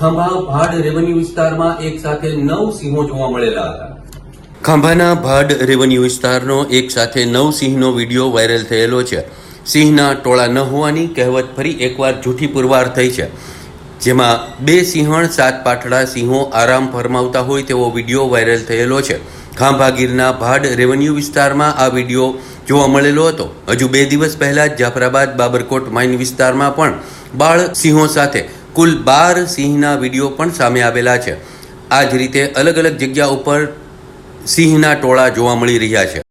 ખાંભા ભાડ revenue વિસ્તારમાં એક સાથે નવ સિંહો જોવા મળેલા હતા. ખાંભાના ભાડ રેવન્યુ વિસ્તારનો એક સાથે નવ સિંહનો વીડિયો વાયરલ થયેલો છે. સિંહના ટોળા ન હોવાની કહેવત ફરી એકવાર જૂઠી પુરવાર થઈ છે. જેમાં બે સિંહણ, સાત પાઠડા સિંહો આરામ ફરમાવતા હોય તેવો વીડિયો વાયરલ થયેલો છે. ખાંભા ગીરના ભાડ રેવન્યુ વિસ્તારમાં આ વીડિયો જોવા મળેલો હતો. હજુ બે દિવસ પહેલા જ જાફરાબાદ બાબરકોટ માઇન વિસ્તારમાં પણ બાળ સિંહો સાથે કુલ બાર સિંહના વીડિયો પણ સામે આવેલા છે. આ જ રીતે અલગ અલગ જગ્યા ઉપર સિંહના ટોળા જોવા મળી રહ્યા છે.